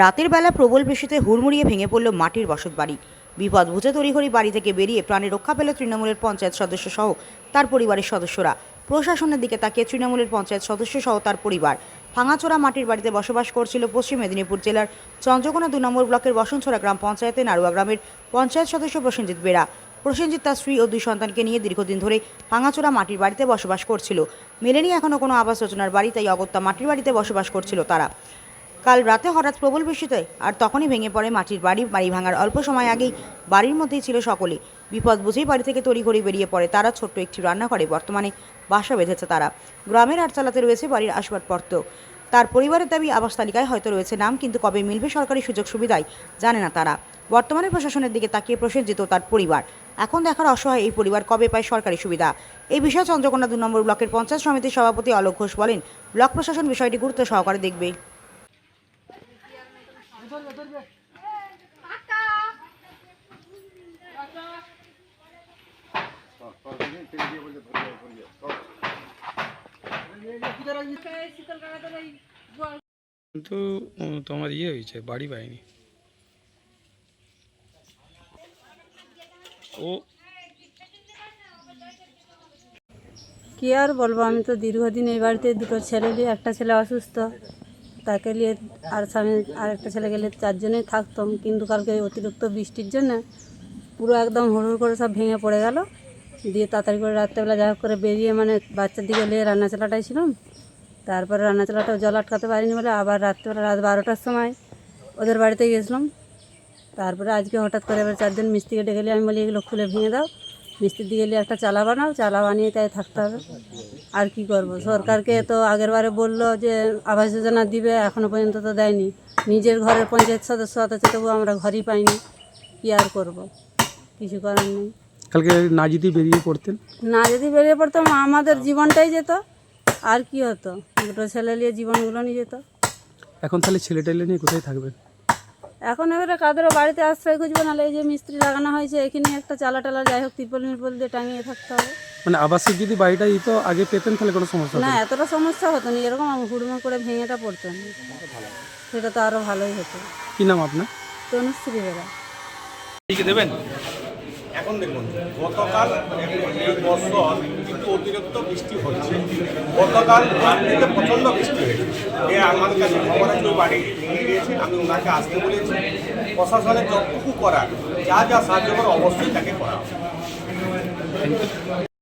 রাতের বেলা প্রবল বৃষ্টিতে হুড়মুড়িয়ে ভেঙে পড়ল মাটির বসত বাড়ি বিপদ বুঝে তড়িঘড়ি বাড়ি থেকে বেরিয়ে প্রাণে রক্ষা পেল তৃণমূলের পঞ্চায়েত সদস্য সহ তার পরিবারের সদস্যরা। প্রশাসনের দিকে তাকিয়ে তৃণমূলের পঞ্চায়েত সদস্য সহ তার পরিবার। ভাঙাচোরা মাটির বাড়িতে বসবাস করছিল পশ্চিম মেদিনীপুর জেলার চন্দ্রকোনা দু নম্বর ব্লকের বসনছড়া গ্রাম পঞ্চায়েতে নারুয়া গ্রামের পঞ্চায়েত সদস্য প্রসেনজিৎ বেরা। প্রসেনজিৎ তার স্ত্রী ও দুই সন্তানকে নিয়ে দীর্ঘদিন ধরে ভাঙাচোরা মাটির বাড়িতে বসবাস করছিল। মেলেনি এখনও কোনো আবাস যোজনার বাড়ি, তাই অগত্যা মাটির বাড়িতে বসবাস করছিল তারা। কাল রাতে হঠাৎ প্রবল বৃষ্টিতে আর তখনই ভেঙে পড়ে মাটির বাড়ি। বাড়ি ভাঙার অল্প সময় আগেই বাড়ির মধ্যেই ছিল সকলে বিপদ বুঝেই বাড়ি থেকে তড়িঘড়ি বেরিয়ে পড়ে তারা। ছোট্ট একটি রান্নাঘরে বর্তমানে বাসা বেঁধেছে তারা। গ্রামের আটচালাতে রয়েছে বাড়ির আসবাবপত্র। তার পরিবারের দাবি, আবাস তালিকায় হয়তো রয়েছে নাম, কিন্তু কবে মিলবে সরকারি সুযোগ সুবিধায় জানে না তারা। বর্তমানে প্রশাসনের দিকে তাকিয়ে প্রসেনজিত তার পরিবার। এখন দেখার অসহায় এই পরিবার কবে পায় সরকারি সুবিধা? এই বিষয়ে চন্দ্রকোনা দু নম্বর ব্লকের পঞ্চায়েত সমিতির সভাপতি অলোক ঘোষ বলেন, ব্লক প্রশাসন বিষয়টি গুরুত্ব সহকারে দেখবে। কিন্তু তোমার ইয়ে হয়েছে বাড়ি পাইনি। ও কি আর বলব আমি তো দীর্ঘদিন এই বাড়িতে দুটো ছেলে নিয়ে একটা ছেলে অসুস্থ। তাকে নিয়ে আর স্বামী আর একটা ছেলে গেলে চারজনেই থাকতাম। কিন্তু কালকে অতিরিক্ত বৃষ্টির জন্য পুরো একদম হুড় করে সব ভেঙে পড়ে গেল। দিয়ে তাড়াতাড়ি করে রাত্রেবেলা যা করে বেরিয়ে মানে বাচ্চার দিকে নিয়ে রান্না চালাটাই ছিলাম। তারপরে রান্না চালাটাও জল আটকাতে পারিনি বলে আবার রাত্রেবেলা রাত বারোটার সময় ওদের বাড়িতে গেছিলাম। তারপরে আজকে হঠাৎ করে এবার চারজন মিস্ত্রিকে ডেকে আমি বলি, এগুলো খুলে ভেঙে দাও। মিস্ত্রি দিকে একটা চালা বানাও। চালা বানিয়ে তাই থাকতে হবে। আর কি করব? সরকারকে তো আগের বারে বলল যে আবাস যোজনা দিবে এখনও পর্যন্ত তো দেয়নি। নিজের ঘরের পঞ্চায়েত সদস্য অথচ তবু আমরা ঘরই পাইনি। কি আর করব? কিছু করার নেই। কালকে না যদি বেরিয়ে পড়তেন? না যদি বেরিয়ে পড়তাম আমাদের জীবনটাই যেত। আর কি হতো? দুটো ছেলে নিয়ে জীবনগুলো নিয়ে যেত। এখন তাহলে ছেলে টেলে নিয়ে কোথায় থাকবেন? এখন এবারে কাদেরও বাড়িতে আশ্রয় খুঁজবে নাহলে এই যে মিস্ত্রি লাগানো হয়েছে এখানে একটা চালা টালা যাই হোক তিরপল মিরপল দিয়ে টাঙিয়ে থাকতে হবে। মানে আবাসিক যদি বাড়িটা দিত আগে পেতেন তাহলে কোনো সমস্যা না না। এতটা সমস্যা হতো না। এরকম হুড়মা করে ভেঙেটা পড়তো না। সেটা তো আরও ভালোই হতো। কি নাম আপনার? তনুশ্রী বেড়া দেবেন? এখন দেখুন গতকাল এই বছর কিন্তু অতিরিক্ত বৃষ্টি হচ্ছে। গতকাল রাত্রিতে প্রচণ্ড বৃষ্টি হয়েছে। এ আমার কাছে খবর আছে বাড়ি ভেঙে গিয়েছে আমি ওনাকে আসতে বলেছি। প্রশাসনের যতটুকু করার যা যা সাহায্য করে অবশ্যই তাকে করা